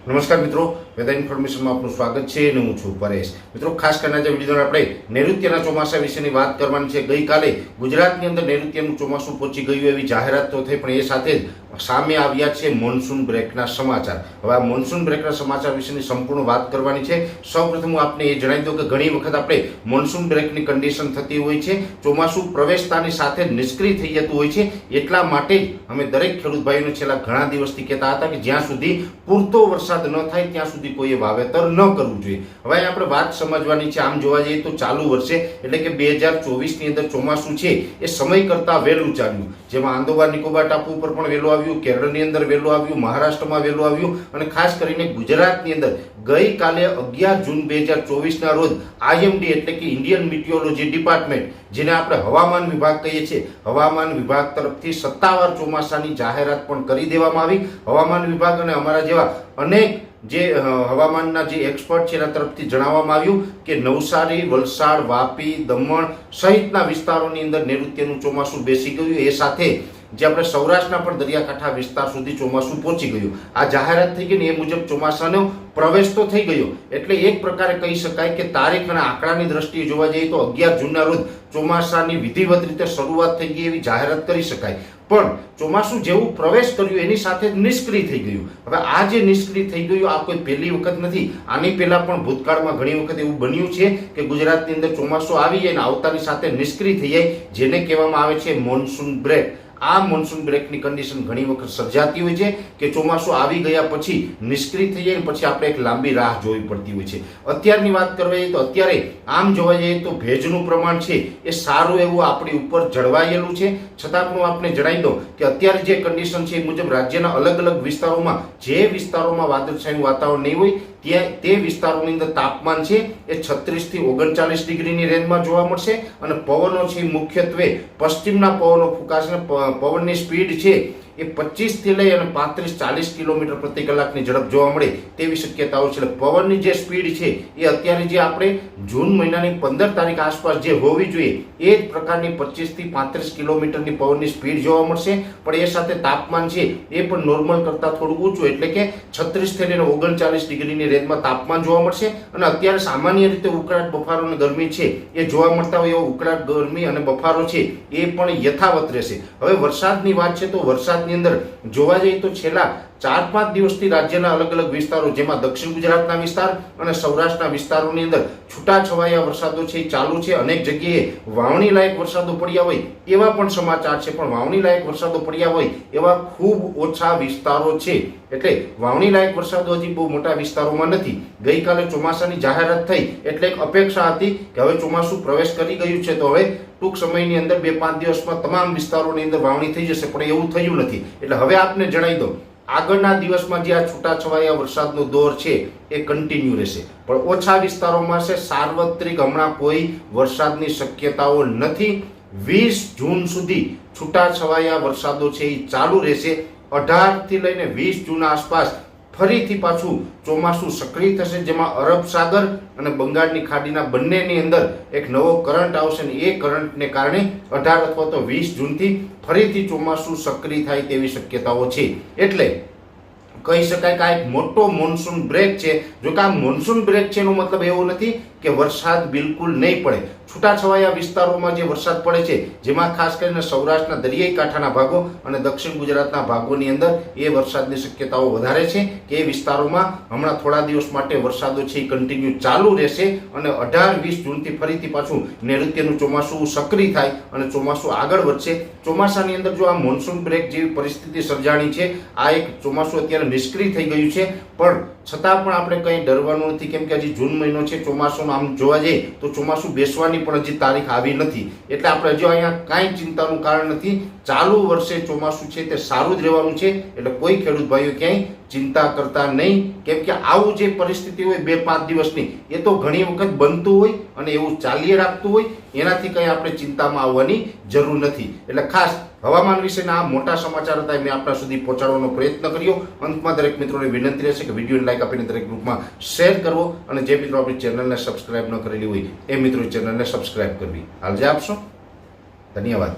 નમસ્કાર મિત્રો, વેધર ઇન્ફોર્મેશનમાં આપનું સ્વાગત છે અને હું છું પરેશ. મિત્રો, ખાસ કરીને આજે વીડિયો આપણે નૈઋત્યના ચોમાસા વિશેની વાત કરવાની છે. ગઈકાલે ગુજરાતની અંદર નૈઋત્યનું ચોમાસું પહોંચી ગયું એવી જાહેરાત તો થઈ, પણ એ સાથે જ સામે આવ્યા છે મોન્સૂન બ્રેકના સમાચાર. હવે આ મોન્સૂન બ્રેકના સમાચાર વિશેની સંપૂર્ણ વાત કરવાની છે. સૌપ્રથમ હું આપને એ જણાવી દઉં કે ઘણી વખત આપણે મોન્સૂન બ્રેકની કન્ડિશન થતી હોય છે. ચોમાસું પ્રવેશતાની સાથે નિષ્ક્રિય થઈ જતું હોય છે. એટલા માટે જ અમે દરેક ખેડૂત ભાઈઓને છેલ્લા ઘણા દિવસથી કહેતા હતા કે જ્યાં સુધી પૂરતો વરસાદ ન થાય, ત્યાં સુધી કોઈએ વાવેતર ન કરવું જોઈએ. હવે આપણે વાત સમજવાની છે. આમ જોવા જઈએ તો ચાલુ વર્ષે, એટલે કે બે હજાર ચોવીસની અંદર ચોમાસું છે, એ સમય કરતાં વહેલું ચાલ્યું. જેમાં આંદોબાર નિકોબાર ટાપુ ઉપર પણ વહેલું આવ્યું, કેરળની અંદર વહેલું આવ્યું, મહારાષ્ટ્રમાં વહેલું આવ્યું અને ખાસ કરીને ગુજરાતની અંદર ગઈકાલે અગિયાર જૂન બે હજાર ચોવીસના રોજ આઈએમડી એટલે કે ઇન્ડિયન મિટિયોલોજી ડિપાર્ટમેન્ટ, જેને આપણે હવામાન વિભાગ કહીએ છીએ, હવામાન વિભાગ તરફથી સત્તાવાર ચોમાસાની જાહેરાત પણ કરી દેવામાં આવી. હવામાન વિભાગ અને અમારા જેવા અનેક જે હવામાનના જે એક્સપર્ટ છે એના તરફથી જણાવવામાં આવ્યું કે નવસારી, વલસાડ, વાપી, દમણ સહિતના વિસ્તારોની અંદર નૈઋત્યનું ચોમાસું બેસી ગયું. એ સાથે જે આપણે સૌરાષ્ટ્રના પણ દરિયાકાંઠા વિસ્તાર સુધી ચોમાસું પહોંચી ગયું. આ જાહેરાત થઈ ગઈ ને એ મુજબ ચોમાસાનો પ્રવેશ તો થઈ ગયો. એટલે એક પ્રકારે કહી શકાય કે તારીખ અને આંકડાની દ્રષ્ટિએ જોવા જઈએ તો અગિયાર જૂનના રોજ ચોમાસાની વિધિવત રીતે શરૂઆત થઈ ગઈ એવી જાહેરાત કરી શકાય. પણ ચોમાસું જેવું પ્રવેશ કર્યું એની સાથે નિષ્ક્રિય થઈ ગયું. હવે આ જે નિષ્ક્રિય થઈ ગયું, આ કોઈ પહેલી વખત નથી. આની પહેલાં પણ ભૂતકાળમાં ઘણી વખત એવું બન્યું છે કે ગુજરાતની અંદર ચોમાસું આવી જાય અને આવતાની સાથે નિષ્ક્રિય થઈ જાય, જેને કહેવામાં આવે છે મોન્સૂન બ્રેક આ મોન્સૂન બ્રેકની કન્ડિશન ઘણી વખત સર્જાતી હોય છે કે ચોમાસું આવી ગયા પછી નિષ્ક્રિય થઈ જાય પછી આપણે એક લાંબી રાહ જોવી પડતી હોય છે. અત્યારની વાત કરવા જઈએ તો અત્યારે આમ જોવા જઈએ તો ભેજનું પ્રમાણ છે એ સારું એવું આપણી ઉપર જળવાયેલું છે. છતાં પણ હું આપને જણાવી દઉં કે અત્યારે જે કન્ડિશન છે એ મુજબ રાજ્યના અલગ અલગ વિસ્તારોમાં જે વિસ્તારોમાં વાદળછાયું વાતાવરણ નહીં હોય, ત્યાં તે વિસ્તારોની અંદર તાપમાન છે એ છત્રીસથી ઓગણચાલીસ ડિગ્રીની રેન્જમાં જોવા મળશે. અને પવનો છે મુખ્યત્વે પશ્ચિમના પવનો ફૂંકાશે પવનની સ્પીડ છે એ પચીસથી લઈ અને પાંત્રીસ, ચાલીસ કિલોમીટર પ્રતિ કલાકની ઝડપ જોવા મળે તેવી શક્યતાઓ છે. પવનની જે સ્પીડ છે એ અત્યારે જે આપણે જૂન મહિનાની પંદર તારીખ આસપાસ જે હોવી જોઈએ, એ જ પ્રકારની પચીસથી પાંત્રીસ કિલોમીટરની પવનની સ્પીડ જોવા મળશે. પણ એ સાથે તાપમાન છે એ પણ નોર્મલ કરતાં થોડું ઊંચું, એટલે કે છત્રીસથી લઈને ઓગણચાલીસ ડિગ્રીની રેન્જમાં તાપમાન જોવા મળશે. અને અત્યારે સામાન્ય રીતે ઉકળાટ બફારો અને ગરમી છે એ જોવા મળતા હોય એવો ઉકળાટ, ગરમી અને બફારો છે એ પણ યથાવત રહેશે. હવે વરસાદની વાત છે તો વરસાદની અંદર જોવા જઈએ તો છેલ્લા ચાર પાંચ દિવસથી રાજ્યના અલગ અલગ વિસ્તારો, જેમાં દક્ષિણ ગુજરાતના વિસ્તાર અને સૌરાષ્ટ્રના વિસ્તારોની અંદર છૂટાછવાયા વરસાદો છે, ચાલુ છે, અનેક જગ્યાએ વાવણી લાયક વરસાદો પડ્યા હોય, એવા પણ સમાચાર છે. પણ વાવણી લાયક વરસાદો પડ્યા હોય, એવા ખૂબ ઓછા વિસ્તારો છે. એટલે વાવણી લાયક વરસાદો હજી બહુ મોટા વિસ્તારોમાં નથી. ગઈકાલે ચોમાસાની જાહેરાત થઈ, એટલે એક અપેક્ષા હતી કે હવે ચોમાસું પ્રવેશ કરી ગયું છે. તો હવે ટૂંક સમયની અંદર બે પાંચ દિવસમાં તમામ વિસ્તારોની અંદર વાવણી થઈ જશે, પણ એવું થયું નથી. એટલે હવે આપને જણાવી દઉં આગળના દિવસમાં જે આ છૂટાછવાયા વરસાદનો દોર છે, એ કન્ટિન્યુ રહેશે. પણ ઓછા વિસ્તારોમાં છે, સાર્વત્રિક હમણાં કોઈ વરસાદની શક્યતાઓ નથી. વીસ જૂન સુધી છૂટાછવાયા વરસાદો છે, એ ચાલુ રહેશે. અઢારથી લઈને વીસ જૂન આસપાસ ફરીથી પાછું ચોમાસું સક્રિય થશે, જેમાં અરબ સાગર અને બંગાળની ખાડીના બંનેની અંદર એક નવો કરંટ આવશે અને એ કરંટને કારણે અઢાર અથવા તો વીસ જૂનથી ફરીથી ચોમાસું સક્રિય થાય તેવી શક્યતાઓ છે. એટલે કહી શકાય કે આ એક મોટો મોન્સૂન બ્રેક છે. જો કે આ મોન્સૂન બ્રેક છે એનો મતલબ એવો નથી કે વરસાદ બિલકુલ નહીં પડે. છૂટાછવાયા વિસ્તારોમાં જે વરસાદ પડે છે, જેમાં ખાસ કરીને સૌરાષ્ટ્રના દરિયાઈ કાંઠાના ભાગો અને દક્ષિણ ગુજરાતના ભાગોની અંદર એ વરસાદની શક્યતાઓ વધારે છે કે એ વિસ્તારોમાં હમણાં થોડા દિવસ માટે વરસાદો છે એ કન્ટિન્યુ ચાલુ રહેશે અને અઢાર, વીસ જૂનથી ફરીથી પાછું નૈઋત્યનું ચોમાસું સક્રિય થાય અને ચોમાસું આગળ વધશે. ચોમાસાની અંદર જો આ મોન્સૂન બ્રેક જેવી પરિસ્થિતિ સર્જાણી છે, આ એક ચોમાસું અત્યારે નિષ્ક્રિય થઈ ગયું છે, પણ છતાં પણ આપણે કંઈ ડરવાનું નથી. કેમ કે હજી જૂન મહિનો છે ચોમાસુમાં આમ જોવા જઈએ તો ચોમાસું બેસવાની પણ હજી તારીખ આવી નથી. એટલે આપણે હજુ અહીંયા કાંઈ ચિંતાનું કારણ નથી. ચાલુ વર્ષે ચોમાસું છે તે સારું જ રહેવાનું છે. એટલે કોઈ ખેડૂત ભાઈઓ ક્યાંય ચિંતા કરતા નહીં. કેમ કે આવું જે પરિસ્થિતિ હોય બે પાંચ દિવસની, એ તો ઘણી વખત બનતું હોય અને એવું ચાલીએ રાખતું હોય. એનાથી કંઈ આપણે ચિંતામાં આવવાની જરૂર નથી. એટલે ખાસ હવામાન વિશેના આ મોટા સમાચાર હતા મેં આપણા સુધી પહોંચાડવાનો પ્રયત્ન કર્યો. અંતમાં દરેક મિત્રોને વિનંતી રહેશે કે વિડીયોને લાઈક આપીને દરેક ગ્રુપમાં શેર કરવો અને જે મિત્રો આપણી ચેનલને સબસ્ક્રાઇબ ન કરેલી હોય એ મિત્રો ચેનલને સબસ્ક્રાઇબ કરવી. હાલ જે આપશો? ધન્યવાદ.